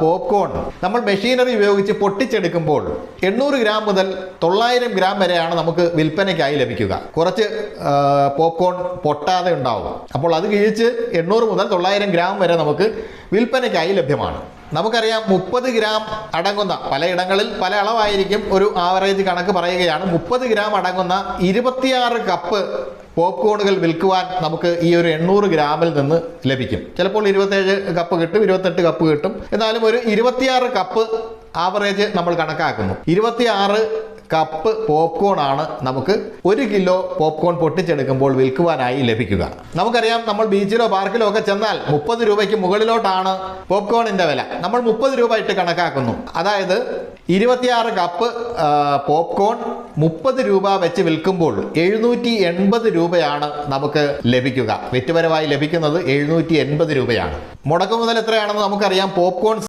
Popcorn നമ്മൾ machinery ഉപയോഗിച്ച് പൊട്ടിച്ചെടുക്കുമ്പോൾ എണ്ണൂറ് ഗ്രാം മുതൽ തൊള്ളായിരം ഗ്രാം വരെയാണ് നമുക്ക് വിൽപ്പനയ്ക്കായി ലഭിക്കുക. കുറച്ച് പോപ്കോൺ പൊട്ടാതെ ഉണ്ടാവും. അപ്പോൾ അത് കിഴിച്ച് എണ്ണൂറ് മുതൽ തൊള്ളായിരം ഗ്രാം വരെ നമുക്ക് വിൽപ്പനയ്ക്കായി ലഭ്യമാണ്. നമുക്കറിയാം മുപ്പത് ഗ്രാം അടങ്ങുന്ന പലയിടങ്ങളിൽ പല അളവായിരിക്കും ഒരു ആവറേജ് കണക്ക് പറയുകയാണ്. മുപ്പത് ഗ്രാം അടങ്ങുന്ന ഇരുപത്തിയാറ് കപ്പ് പോപ്കോണുകൾ വിൽക്കുവാൻ നമുക്ക് ഈ ഒരു എണ്ണൂറ് ഗ്രാമിൽ നിന്ന് ലഭിക്കും. ചിലപ്പോൾ ഇരുപത്തേഴ് കപ്പ് കിട്ടും ഇരുപത്തെട്ട് കപ്പ് കിട്ടും. എന്നാലും ഒരു ഇരുപത്തിയാറ് കപ്പ് ആവറേജ് നമ്മൾ കണക്കാക്കുന്നു. ഇരുപത്തിയാറ് കപ്പ് പോപ്കോൺ ആണ് നമുക്ക് ഒരു കിലോ പോപ്കോൺ പൊട്ടിച്ചെടുക്കുമ്പോൾ വിൽക്കുവാനായി ലഭിക്കുക. നമുക്കറിയാം നമ്മൾ ബീച്ചിലോ പാർക്കിലോ ഒക്കെ ചെന്നാൽ മുപ്പത് രൂപയ്ക്ക് മുകളിലോട്ടാണ് പോപ്കോണിന്റെ വില. നമ്മൾ മുപ്പത് രൂപ ഇട്ട് കണക്കാക്കുന്നു. അതായത് ഇരുപത്തിയാറ് കപ്പ് പോപ്കോൺ മുപ്പത് രൂപ വെച്ച് വിൽക്കുമ്പോൾ എഴുന്നൂറ്റി എൺപത് രൂപയാണ് നമുക്ക് ലഭിക്കുക. വിറ്റുപരമായി ലഭിക്കുന്നത് എഴുന്നൂറ്റി എൺപത് രൂപയാണ്. മുടക്കു മുതൽ എത്രയാണെന്ന് നമുക്കറിയാം. പോപ്കോൺ